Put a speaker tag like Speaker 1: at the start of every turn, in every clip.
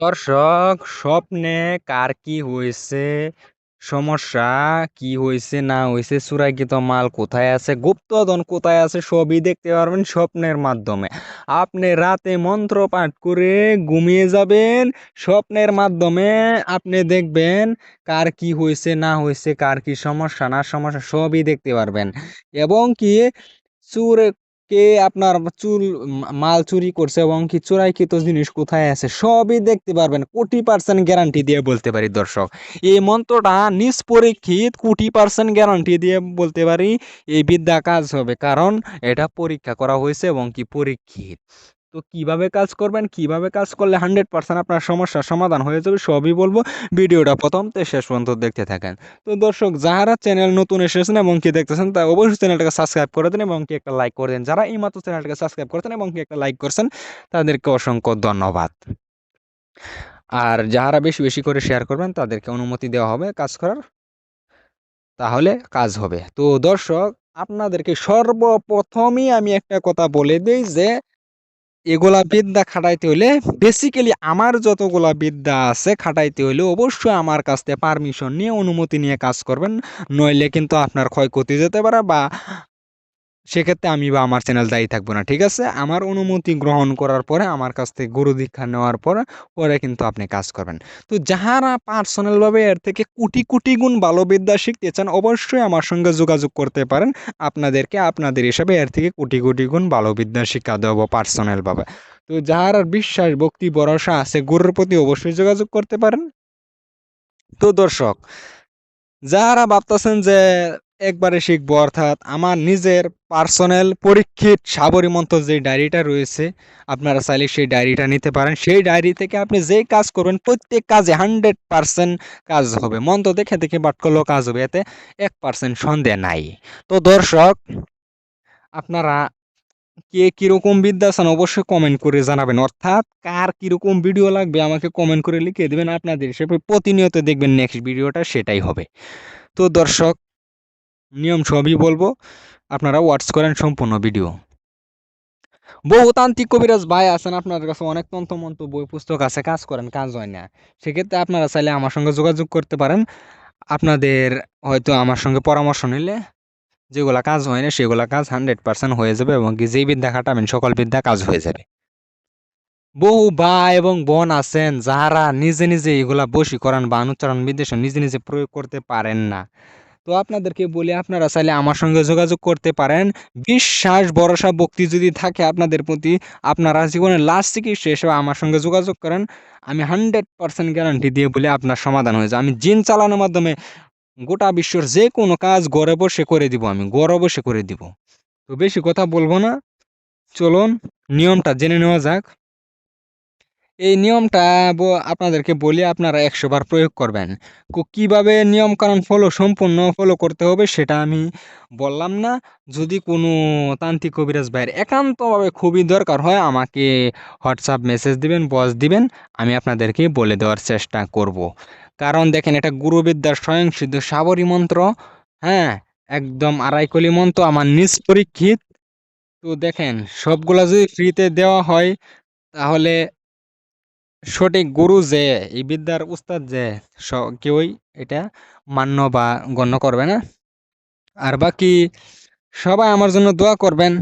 Speaker 1: দর্শক, স্বপ্নে কার কি হয়েছে সমস্যা কি হয়েছে না হয়েছে চূড়াকৃত মাল কোথায় আছে? গুপ্তধন কোথায় আছে? সবই দেখতে পারবেন স্বপ্নের মাধ্যমে। আপনি রাতে মন্ত্র পাঠ করে ঘুমিয়ে যাবেন। স্বপ্নের মাধ্যমে আপনি দেখবেন কার কি হয়েছে না হয়েছে কার কি সমস্যা, না সমস্যা, সবই দেখতে পারবেন। এবং কি চুর কে আপনার চুল মাল চুরি করছে এবং কি চোরাইকৃত জিনিস কোথায় আছে, সবই দেখতে পারবেন। কোটি পার্সেন্ট গ্যারান্টি দিয়ে বলতে পারি দর্শক। এই মন্ত্রটা নিষ্পরীক্ষিত কোটি পার্সেন্ট গ্যারান্টি দিয়ে বলতে পারি, এই বিদ্যা কাজ হবে। কারণ এটা পরীক্ষা করা হয়েছে এবং কি পরীক্ষিত। তো কীভাবে কাজ করবেন, কীভাবে কাজ করলে হান্ড্রেড পার্সেন্ট আপনার সমস্যার সমাধান হয়ে যাবে সবই বলব ভিডিওটা প্রথম থেকে শেষ পর্যন্ত দেখতে থাকেন। তো দর্শক, যারা চ্যানেল নতুন এসেছেন এবং কি দেখতেছেন তা অবশ্যই চ্যানেলটাকে সাবস্ক্রাইব করে দেন এবং কি একটা লাইক করে দেন। যারা এইমাত্র চ্যানেলটাকে সাবস্ক্রাইব করেছেন এবং কি একটা লাইক করছেন, তাদেরকে অসংখ্য ধন্যবাদ। আর যারা বেশি বেশি করে শেয়ার করবেন, তাদেরকে অনুমতি দেওয়া হবে কাজ করার। তাহলে কাজ হবে। তো দর্শক, আপনাদেরকে সর্বপ্রথমই আমি একটা কথা বলে দিই যে এগুলা বিদ্যা খাটাইতে হলে বেসিক্যালি আমার যতগুলা বিদ্যা আছে খাটাইতে হলে অবশ্যই আমার কাছ থেকে পারমিশন নিয়ে, অনুমতি নিয়ে কাজ করবেন। নইলে কিন্তু আপনার ক্ষয়ক্ষতি যেতে পারে বা সেক্ষেত্রে আমি বা আমার চ্যানেল দায়ী থাকব না, ঠিক আছে? আমার অনুমতি গ্রহণ করার পরে, আমার কাছ থেকে গুরু দীক্ষা নেওয়ার পরে পরে কিন্তু আপনি কাজ করবেন। তো যারা পার্সোনালভাবে এর থেকে কোটি কোটি গুণ ভালো বিদ্যা শিখতে চান অবশ্যই আমার সঙ্গে যোগাযোগ করতে পারেন। আপনাদেরকে আপনাদের হিসাবে এর থেকে কোটি কোটি গুণ ভালো বিদ্যা শিক্ষা দেবো পার্সোনালভাবে তো যাহার বিশ্বাস, ভক্তি, ভরসা আছে, গুরুর প্রতি অবশ্যই যোগাযোগ করতে পারেন। তো দর্শক যারা ভাবতেছেন যে একবারে শিখব, অর্থাৎ আমার নিজের পার্সোনাল পরীক্ষিত সাবরী মন্ত্র যে ডায়েরিটা রয়েছে, আপনারা চাইলে সেই ডায়েরিটা নিতে পারেন। সেই ডায়েরি থেকে আপনি যেই কাজ করবেন, প্রত্যেক কাজে হান্ড্রেড পার্সেন্ট কাজ হবে। মন্ত্র দেখে দেখে বাট করলেও কাজ হবে, এতে এক পার্সেন্ট সন্দেহ নাই। তো দর্শক, আপনারা কে কীরকম বিদ্যা আছেন অবশ্যই কমেন্ট করে জানাবেন। অর্থাৎ কার কীরকম ভিডিও লাগবে আমাকে কমেন্ট করে লিখে দেবেন। আপনাদের হিসেবে প্রতিনিয়ত দেখবেন নেক্সট ভিডিওটা সেটাই হবে। তো দর্শক নিয়ম সবই বলব। আপনারা ওয়াটস করেন সম্পূর্ণ ভিডিও বহুতান্ত্রিক কবিরাজ ভাই আছেন আপনার কাছে, অনেক তন্ত্রমন্ত্র বই, পুস্তক আছে, কাজ করেন, কাজ হয় না। সেক্ষেত্রে আপনারা চাইলে আমার সঙ্গে যোগাযোগ করতে পারেন। আপনাদের হয়তো আমার সঙ্গে পরামর্শ নিলে যেগুলা কাজ হয় না, সেগুলা কাজ হান্ড্রেড পার্সেন্ট হয়ে যাবে এবং যেই বিদ্যা খাটাবেন, সকল বিদ্যা কাজ হয়ে যাবে। বহু বা এবং বোন আছেন, যারা নিজে নিজে এগুলা বসি করান বা অনুচ্চারণ বিদেশন নিজে নিজে প্রয়োগ করতে পারেন না। তো আপনাদেরকে বলে, আপনারা চাইলে আমার সঙ্গে যোগাযোগ করতে পারেন। বিশ্বাস, ভরসা, ভক্তি যদি থাকে আপনাদের প্রতি, আপনারা জীবনের লাস্ট চিকিৎসা হিসেবে আমার সঙ্গে যোগাযোগ করেন। আমি হান্ড্রেড পার্সেন্ট গ্যারান্টি দিয়ে বলে আপনার সমাধান হয়ে যায়। আমি জিন চালানোর মাধ্যমে গোটা বিশ্বর যে কোনো কাজ ঘরে বসে করে দিব, আমি ঘরে বসে করে দিব। তো বেশি কথা বলব না। চলুন, নিয়মটা জেনে নেওয়া যাক। এই নিয়মটা আপনাদেরকে বলি, আপনারা একশো বার প্রয়োগ করবেন। কীভাবে নিয়ম কারণ ফলো সম্পূর্ণ ফলো করতে হবে সেটা আমি বললাম না। যদি কোনো তান্ত্রিক কবিরাজ ভাইয়ের একান্তভাবে খুবই দরকার হয়, আমাকে হোয়াটসঅ্যাপ মেসেজ দিবেন বস দিবেন, আমি আপনাদেরকে বলে দেওয়ার চেষ্টা করব। কারণ দেখেন, এটা গুরুবিদ্যার স্বয়ংসিদ্ধ সাবরী মন্ত্র হ্যাঁ একদম আড়াইকলি মন্ত্র, আমার নিজ পরীক্ষিত। তো দেখেন, সবগুলা যদি ফ্রিতে দেওয়া হয়, তাহলে সঠিক গুরু যে, এই বিদ্যার উস্তাদ যে কেউই এটা মান্য বা গণ্য করবে না। আর বাকি সবাই আমার জন্য দোয়া করবেন।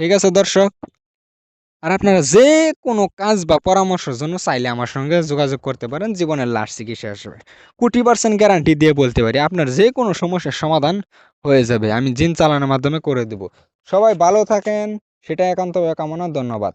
Speaker 1: ঠিক আছে, দর্শক? আর আপনারা যে কোনো কাজ বা পরামর্শের জন্য চাইলে আমার সঙ্গে যোগাযোগ করতে পারেন। জীবনের লাস্ট চিকিৎসা হিসেবে। কোটি পার্সেন্ট গ্যারান্টি দিয়ে বলতে পারি, আপনার যে কোনো সমস্যার সমাধান হয়ে যাবে। আমি জিন চালানোর মাধ্যমে করে দেব। সবাই ভালো থাকেন। সেটা একান্তভাবে কামনা, ধন্যবাদ।